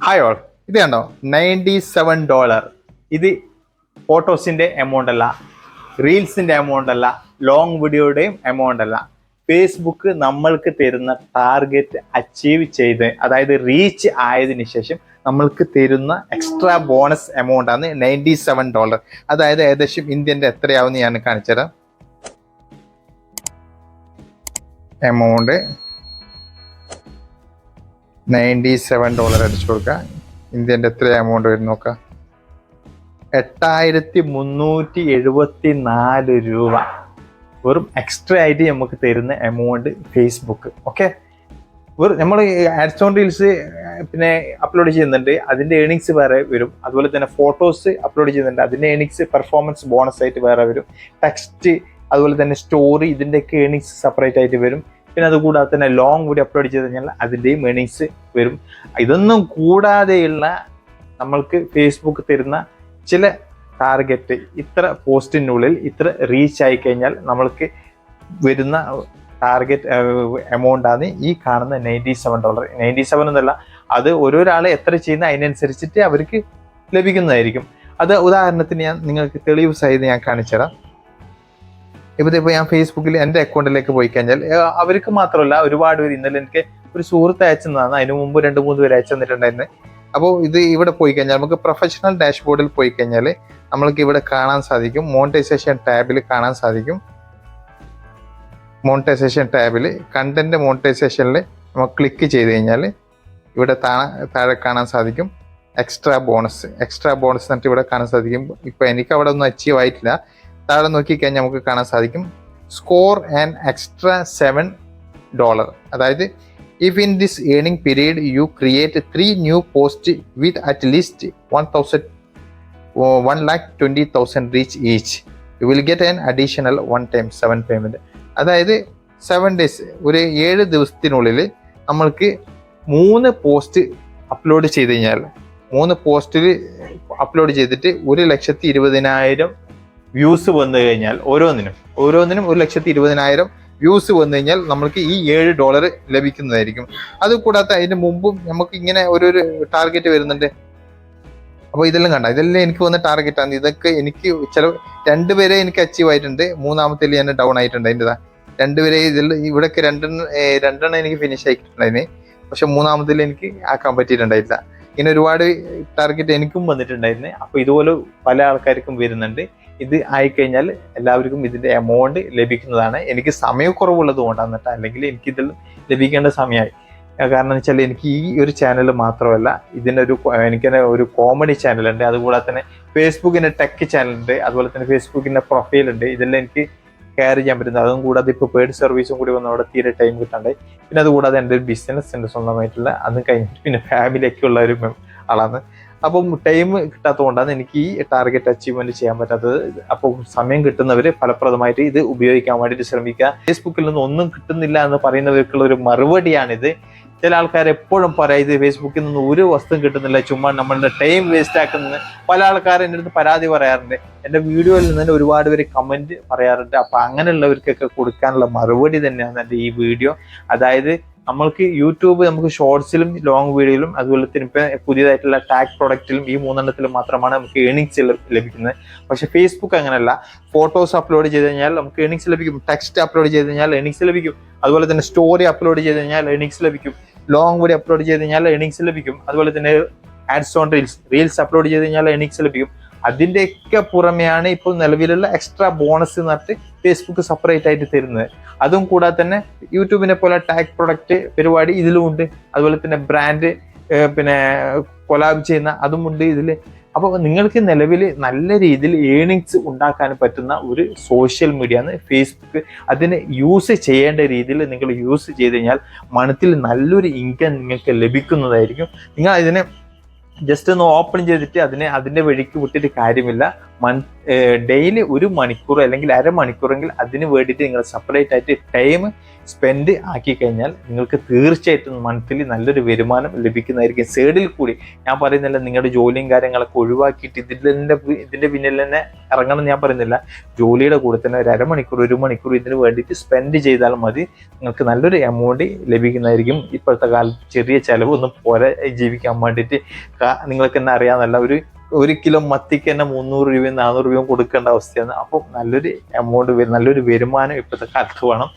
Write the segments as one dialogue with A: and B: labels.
A: Hi all ഇത് കണ്ടോ? Ninety seven dollar ഇത് ഫോട്ടോസിന്റെ എമൗണ്ട് അല്ല റീൽസിന്റെ എമൗണ്ട് അല്ല ലോങ് വീഡിയോയുടെയും എമൗണ്ട് അല്ല. ഫേസ്ബുക്ക് നമ്മൾക്ക് തരുന്ന ടാർഗറ്റ് അച്ചീവ് ചെയ്ത് അതായത് റീച്ച് ആയതിനു ശേഷം നമ്മൾക്ക് തരുന്ന എക്സ്ട്രാ ബോണസ് എമൗണ്ട് ആണ് നയന്റി സെവൻ ഡോളർ അതായത് ഏകദേശം ഇന്ത്യന്റെ എത്രയാവും ഞാൻ കാണിച്ചുതരാം. എമൗണ്ട് നയന്റി സെവൻ ഡോളർ അടിച്ചു കൊടുക്കുക ഇന്ത്യന്റെ എത്ര എമൗണ്ട് വരും നോക്കുക എട്ടായിരത്തി മുന്നൂറ്റി എഴുപത്തി നാല് രൂപ. വെറും എക്സ്ട്രാ ആയിട്ട് നമുക്ക് തരുന്ന എമൗണ്ട് ഫേസ്ബുക്ക് ഓക്കെ വെറും നമ്മൾ ആഡ്സോൺ റീൽസ് പിന്നെ അപ്ലോഡ് ചെയ്യുന്നുണ്ട്. അതിന്റെ ഏണിങ്സ് വേറെ വരും. അതുപോലെ തന്നെ ഫോട്ടോസ് അപ്ലോഡ് ചെയ്യുന്നുണ്ട്. അതിന്റെ ഏണിങ്സ് പെർഫോമൻസ് ബോണസ് ആയിട്ട് വേറെ വരും. ടെക്സ്റ്റ് അതുപോലെ തന്നെ സ്റ്റോറി ഇതിന്റെയൊക്കെ ഏണിങ്സ് സെപ്പറേറ്റ് ആയിട്ട് വരും. പിന്നെ അതുകൂടാതെ തന്നെ ലോങ് കൂടി അപ്ലോഡ് ചെയ്ത് കഴിഞ്ഞാൽ അതിന്റെയും ഏണിങ്സ് വരും. ഇതൊന്നും കൂടാതെയുള്ള നമ്മൾക്ക് ഫേസ്ബുക്ക് തരുന്ന ചില ടാർഗറ്റ് ഇത്ര പോസ്റ്റിനുള്ളിൽ ഇത്ര റീച്ച് ആയി കഴിഞ്ഞാൽ നമ്മൾക്ക് വരുന്ന ടാർഗറ്റ് എമൗണ്ട് ആണ് ഈ കാണുന്ന ninety seven dollar ninety seven എന്നല്ല അത് ഓരോരാൾ എത്ര ചെയ്യുന്ന അതിനനുസരിച്ചിട്ട് അവർക്ക് ലഭിക്കുന്നതായിരിക്കും. അത് ഉദാഹരണത്തിന് ഞാൻ നിങ്ങൾക്ക് തെളിവ് സഹിതം ഞാൻ കാണിച്ചുതരാം. ഇപ്പോൾ ഇപ്പോൾ ഞാൻ ഫേസ്ബുക്കിൽ എന്റെ അക്കൗണ്ടിലേക്ക് പോയി കഴിഞ്ഞാൽ അവർക്ക് മാത്രമല്ല ഒരുപാട് പേര് ഇന്നലെ എനിക്ക് ഒരു സുഹൃത്ത് അയച്ചതാണ് അതിന് മുമ്പ് രണ്ട് മൂന്ന് പേര് അയച്ചു അപ്പോൾ ഇത് ഇവിടെ പോയി കഴിഞ്ഞാൽ നമുക്ക് പ്രൊഫഷണൽ ഡാഷ്ബോർഡിൽ പോയി കഴിഞ്ഞാൽ നമ്മൾക്ക് ഇവിടെ കാണാൻ സാധിക്കും. മോണിറ്റൈസേഷൻ ടാബിൽ കാണാൻ സാധിക്കും. മോണിറ്റൈസേഷൻ ടാബിൽ കണ്ടന്റ് മോണിറ്റൈസേഷനിൽ നമ്മൾ ക്ലിക്ക് ചെയ്ത് കഴിഞ്ഞാൽ ഇവിടെ താഴെ താഴെ കാണാൻ സാധിക്കും. എക്സ്ട്രാ ബോണസ് എക്സ്ട്രാ ബോണസ് എന്നിട്ട് ഇവിടെ കാണാൻ സാധിക്കും. ഇപ്പോൾ എനിക്ക് അവിടെ ഒന്നും അച്ചീവ് ആയിട്ടില്ല. താഴെ നോക്കിക്കഴിഞ്ഞാൽ നമുക്ക് കാണാൻ സാധിക്കും. Score and extra seven dollar അതായത് if in this earning period you create three new post with at least one thousand one lakh twenty thousand reach each you will get an additional one time seven payment അതായത് seven days ഒരു ഏഴ് ദിവസത്തിനുള്ളിൽ നമ്മൾക്ക് മൂന്ന് post upload ചെയ്ത് കഴിഞ്ഞാൽ മൂന്ന് പോസ്റ്റിൽ അപ്ലോഡ് ചെയ്തിട്ട് ഒരു ലക്ഷത്തി ഇരുപതിനായിരം വ്യൂസ് വന്നു കഴിഞ്ഞാൽ ഓരോന്നിനും ഓരോന്നിനും ഒരു ലക്ഷത്തി ഇരുപതിനായിരം വ്യൂസ് വന്നു കഴിഞ്ഞാൽ നമ്മൾക്ക് ഈ ഏഴ് ഡോളർ ലഭിക്കുന്നതായിരിക്കും. അത് കൂടാതെ അതിന് മുമ്പും നമുക്ക് ഇങ്ങനെ ഒരു ടാർഗറ്റ് വരുന്നുണ്ട്. അപ്പോൾ ഇതെല്ലാം കണ്ട ഇതെല്ലാം എനിക്ക് വന്ന ടാർഗറ്റാണ് ഇതൊക്കെ എനിക്ക് ചില രണ്ടുപേരെ എനിക്ക് അച്ചീവ് ആയിട്ടുണ്ട്. മൂന്നാമത്തെ ഞാൻ ഡൗൺ ആയിട്ടുണ്ട് അതിന്റെതാ രണ്ടുപേരെ ഇതിൽ ഇവിടെയൊക്കെ രണ്ടെണ്ണം രണ്ടെണ്ണം എനിക്ക് ഫിനിഷ് ആക്കിയിട്ടുണ്ടായിരുന്നു പക്ഷെ മൂന്നാമത്തിൽ എനിക്ക് ആക്കാൻ പറ്റിയിട്ടുണ്ടായില്ല ഇങ്ങനെ ഒരുപാട് ടാർഗറ്റ് എനിക്കും വന്നിട്ടുണ്ടായിരുന്നു. അപ്പോൾ ഇതുപോലെ പല ആൾക്കാർക്കും വരുന്നുണ്ട്. ഇത് ആയിക്കഴിഞ്ഞാൽ എല്ലാവർക്കും ഇതിന്റെ എമൗണ്ട് ലഭിക്കുന്നതാണ്. എനിക്ക് സമയക്കുറവുള്ളത് കൊണ്ടാണ് കേട്ടോ. അല്ലെങ്കിൽ എനിക്ക് ഇതിൽ ലഭിക്കേണ്ട സമയമായി. കാരണം വെച്ചാൽ എനിക്ക് ഈ ഒരു ചാനൽ മാത്രമല്ല ഇതിനൊരു എനിക്ക് ഒരു കോമഡി ചാനലുണ്ട് അതുകൂടാതെ തന്നെ ഫേസ്ബുക്കിന്റെ ടെക് ചാനലുണ്ട് അതുപോലെ തന്നെ ഫേസ്ബുക്കിന്റെ പ്രൊഫൈലുണ്ട് ഇതെല്ലാം എനിക്ക് കെയർ ചെയ്യാൻ പറ്റുന്നത്. അതും കൂടാതെ ഇപ്പോൾ പേഡ് സർവീസും കൂടി വന്നവിടെ തീരെ ടൈം കിട്ടാണ്ട്. പിന്നെ അതുകൂടാതെ എന്റെ ഒരു ബിസിനസ് ഉണ്ട് സ്വന്തമായിട്ടുള്ള. അതും കഴിഞ്ഞിട്ട് പിന്നെ ഫാമിലിയൊക്കെ ഉള്ള ഒരു ആളാണ്. അപ്പം ടൈം കിട്ടാത്തതുകൊണ്ടാണ് എനിക്ക് ഈ ടാർഗറ്റ് അച്ചീവ്മെന്റ് ചെയ്യാൻ പറ്റാത്തത്. അപ്പോൾ സമയം കിട്ടുന്നവർ ഫലപ്രദമായിട്ട് ഇത് ഉപയോഗിക്കാൻ വേണ്ടിയിട്ട് ശ്രമിക്കുക. ഫേസ്ബുക്കിൽ നിന്ന് ഒന്നും കിട്ടുന്നില്ല എന്ന് പറയുന്നവർക്കുള്ള ഒരു മറുപടിയാണിത്. ചില ആൾക്കാർ എപ്പോഴും പറയാം ഇത് ഫേസ്ബുക്കിൽ നിന്ന് ഒരു വസ്തു കിട്ടുന്നില്ല. ചുമ്മാ നമ്മളുടെ ടൈം വേസ്റ്റ് ആക്കുന്നത് പല ആൾക്കാരും എന്റെ അടുത്ത് പരാതി പറയാറുണ്ട്. എന്റെ വീഡിയോയിൽ നിന്ന് തന്നെ ഒരുപാട് പേര് കമന്റ് പറയാറുണ്ട്. അപ്പം അങ്ങനെയുള്ളവർക്കൊക്കെ കൊടുക്കാനുള്ള മറുപടി തന്നെയാണ് എന്റെ ഈ വീഡിയോ. അതായത് നമ്മൾക്ക് യൂട്യൂബ് നമുക്ക് ഷോർട്സിലും ലോങ് വീഡിയോയിലും അതുപോലെ തന്നെ ഇപ്പം പുതിയതായിട്ടുള്ള ടാഗ് പ്രൊഡക്റ്റിലും ഈ മൂന്നെണ്ണത്തിലും മാത്രമാണ് നമുക്ക് ഏണിങ്സ് ലഭിക്കുന്നത്. പക്ഷെ ഫേസ്ബുക്ക് അങ്ങനെയല്ല. ഫോട്ടോസ് അപ്ലോഡ് ചെയ്ത് കഴിഞ്ഞാൽ നമുക്ക് ഏണിങ്സ് ലഭിക്കും. ടെക്സ്റ്റ് അപ്ലോഡ് ചെയ്ത് കഴിഞ്ഞാൽ ഏണിങ്സ് ലഭിക്കും. അതുപോലെ തന്നെ സ്റ്റോറി അപ്ലോഡ് ചെയ്ത് കഴിഞ്ഞാൽ ഏണിങ്സ് ലഭിക്കും. ലോങ് വീഡിയോ അപ്ലോഡ് ചെയ്ത് കഴിഞ്ഞാൽ ഏണിങ്സ് ലഭിക്കും. അതുപോലെ തന്നെ ads on reels reels upload ചെയ്ത് കഴിഞ്ഞാൽ ഏണിങ്സ് ലഭിക്കും. അതിന്റെയൊക്കെ പുറമെയാണ് ഇപ്പോൾ നിലവിലുള്ള എക്സ്ട്രാ ബോണസ് എന്ന് പറഞ്ഞിട്ട് ഫേസ്ബുക്ക് സെപ്പറേറ്റ് ആയിട്ട് തരുന്നത്. അതും കൂടാതെ തന്നെ യൂട്യൂബിനെ പോലെ ടാഗ് പ്രൊഡക്റ്റ് പരിപാടി ഇതിലും ഉണ്ട്. അതുപോലെ തന്നെ ബ്രാൻഡ് പിന്നെ കൊലാബ് ചെയ്യുന്ന അതും ഉണ്ട് ഇതിൽ അപ്പോൾ നിങ്ങൾക്ക് നിലവിൽ നല്ല രീതിയിൽ ഏണിങ്സ് ഉണ്ടാക്കാൻ പറ്റുന്ന ഒരു സോഷ്യൽ മീഡിയ ആണ് ഫേസ്ബുക്ക് അതിനെ യൂസ് ചെയ്യേണ്ട രീതിയിൽ നിങ്ങൾ യൂസ് ചെയ്ത് കഴിഞ്ഞാൽ മണത്തിൽ നല്ലൊരു ഇൻകം നിങ്ങൾക്ക് ലഭിക്കുന്നതായിരിക്കും. നിങ്ങൾ ഇതിനെ ജസ്റ്റ് ഒന്ന് ഓപ്പൺ ചെയ്തിട്ട് അതിനെ അതിന്റെ വഴിക്ക് വിട്ടിട്ട് കാര്യമില്ല. ഡെയിലി ഒരു മണിക്കൂർ അല്ലെങ്കിൽ അരമണിക്കൂറെങ്കിൽ അതിന് വേണ്ടിയിട്ട് നിങ്ങൾ സെപ്പറേറ്റ് ആയിട്ട് ടൈം സ്പെൻഡ് ആക്കി കഴിഞ്ഞാൽ നിങ്ങൾക്ക് തീർച്ചയായിട്ടും മന്ത്ലി നല്ലൊരു വരുമാനം ലഭിക്കുന്നതായിരിക്കും. സൈഡിൽ കൂടി ഞാൻ പറയുന്നില്ല നിങ്ങളുടെ ജോലിയും കാര്യങ്ങളൊക്കെ ഒഴിവാക്കിയിട്ട് ഇതിന്റെ ഇതിന്റെ പിന്നിൽ തന്നെ ഇറങ്ങണം ഞാൻ പറയുന്നില്ല. ജോലിയുടെ കൂടെ തന്നെ ഒരു അരമണിക്കൂർ ഒരു മണിക്കൂർ ഇതിന് വേണ്ടിയിട്ട് സ്പെൻഡ് ചെയ്താൽ മതി. നിങ്ങൾക്ക് നല്ലൊരു എമൗണ്ട് ലഭിക്കുന്നതായിരിക്കും. ഇപ്പോഴത്തെ കാലത്ത് ചെറിയ ചിലവ് ചിലവൊന്നും പോരെ ജീവിക്കാൻ വേണ്ടിയിട്ട് നിങ്ങൾക്ക് തന്നെ അറിയാമെന്നല്ല ഒരു ഒരു കിലോ മത്തിക്ക് തന്നെ മുന്നൂറ് രൂപയും നാനൂറ് രൂപയും കൊടുക്കേണ്ട അവസ്ഥയാണ്. അപ്പം നല്ലൊരു എമൗണ്ട് നല്ലൊരു വരുമാനം ഇപ്പോഴത്തെ കാലത്ത് വേണം.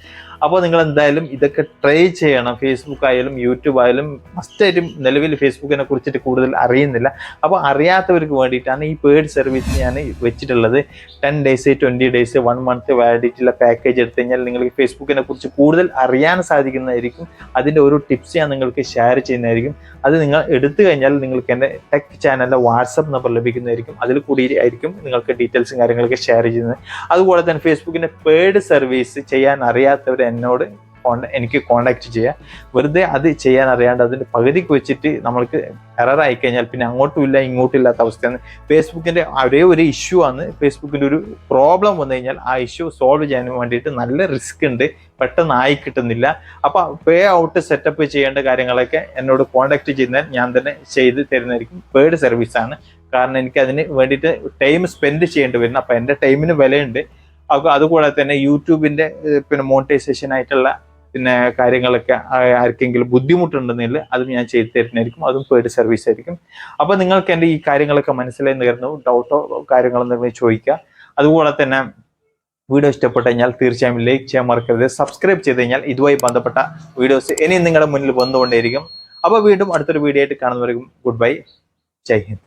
A: അപ്പോൾ നിങ്ങൾ എന്തായാലും ഇതൊക്കെ ട്രൈ ചെയ്യണം. ഫേസ്ബുക്ക് ആയാലും യൂട്യൂബ് ആയാലും മസ്റ്റായിട്ടും നിലവിൽ ഫേസ്ബുക്കിനെ കുറിച്ചിട്ട് കൂടുതൽ അറിയുന്നില്ല. അപ്പോൾ അറിയാത്തവർക്ക് വേണ്ടിയിട്ടാണ് ഈ പേഡ് സർവീസ് ഞാൻ വെച്ചിട്ടുള്ളത്. Ten days twenty days one month വാലിഡിറ്റിയുള്ള package എടുത്തു കഴിഞ്ഞാൽ നിങ്ങൾക്ക് ഫേസ്ബുക്കിനെ കുറിച്ച് കൂടുതൽ അറിയാൻ സാധിക്കുന്നതായിരിക്കും. അതിന്റെ ഓരോ ടിപ്സ് ഞാൻ നിങ്ങൾക്ക് ഷെയർ ചെയ്യുന്നതായിരിക്കും. അത് നിങ്ങൾ എടുത്തു കഴിഞ്ഞാൽ നിങ്ങൾക്ക് എന്റെ ടെക് ചാനലിലെ വാട്സപ്പ് നമ്പർ ലഭിക്കുന്നതായിരിക്കും. അതിൽ കൂടി ആയിരിക്കും നിങ്ങൾക്ക് ഡീറ്റെയിൽസും കാര്യങ്ങളൊക്കെ ഷെയർ ചെയ്യുന്നത്. അതുപോലെ തന്നെ ഫേസ്ബുക്കിന്റെ പേഡ് സർവീസ് ചെയ്യാൻ അറിയാത്തവർ എന്നോട് എനിക്ക് കോണ്ടാക്ട് ചെയ്യാം. വെറുതെ അത് ചെയ്യാൻ അറിയാണ്ട് അതിന്റെ പകുതിക്ക് വെച്ചിട്ട് നമ്മൾക്ക് എറർ ആയി കഴിഞ്ഞാൽ പിന്നെ അങ്ങോട്ടും ഇല്ല ഇങ്ങോട്ടും ഇല്ലാത്ത അവസ്ഥയാണ്. ഫേസ്ബുക്കിന്റെ ഒരേ ഒരു ഇഷ്യൂ ആണ്. ഫേസ്ബുക്കിന്റെ ഒരു പ്രോബ്ലം വന്നു കഴിഞ്ഞാൽ ആ ഇഷ്യൂ സോൾവ് ചെയ്യാൻ വേണ്ടിയിട്ട് നല്ല റിസ്ക് ഉണ്ട്. പെട്ടെന്ന് ആയി കിട്ടുന്നില്ല. അപ്പോൾ പേ ഔട്ട് സെറ്റപ്പ് ചെയ്യേണ്ട കാര്യങ്ങളൊക്കെ എന്നോട് കോണ്ടാക്ട് ചെയ്താൽ ഞാൻ തന്നെ ചെയ്ത് തരുന്നതായിരിക്കും പേഡ് സർവീസാണ് കാരണം എനിക്ക് അതിന് വേണ്ടിയിട്ട് ടൈം സ്പെൻഡ് ചെയ്യേണ്ടി വരുന്നു അപ്പോൾ എന്റെ ടൈമിന് വിലയുണ്ട്. അതുകൂടാതെ തന്നെ യൂട്യൂബിന്റെ പിന്നെ മോണിറ്റൈസേഷൻ ആയിട്ടുള്ള പിന്നെ കാര്യങ്ങളൊക്കെ ആർക്കെങ്കിലും ബുദ്ധിമുട്ടുണ്ടെന്നില്ല അതും ഞാൻ ചെയ്തു തരുന്നതായിരിക്കും അതും പേഡ് സർവീസ് ആയിരിക്കും. അപ്പോൾ നിങ്ങൾക്ക് എന്റെ ഈ കാര്യങ്ങളൊക്കെ മനസ്സിലായി നേരുന്നു ഡൗട്ടോ കാര്യങ്ങളോ എന്തെങ്കിലും ചോദിക്കുക. അതുപോലെ തന്നെ വീഡിയോ ഇഷ്ടപ്പെട്ടു കഴിഞ്ഞാൽ തീർച്ചയായും ലൈക്ക് ചെയ്യാൻ മറക്കരുത്. സബ്സ്ക്രൈബ് ചെയ്ത് കഴിഞ്ഞാൽ ഇതുമായി ബന്ധപ്പെട്ട വീഡിയോസ് ഇനിയും നിങ്ങളുടെ മുന്നിൽ വന്നുകൊണ്ടേയിരിക്കും. അപ്പോൾ വീണ്ടും അടുത്തൊരു വീഡിയോ ആയിട്ട് കാണുന്നവരെയും ഗുഡ് ബൈ ജയ് ഹിന്ദ്.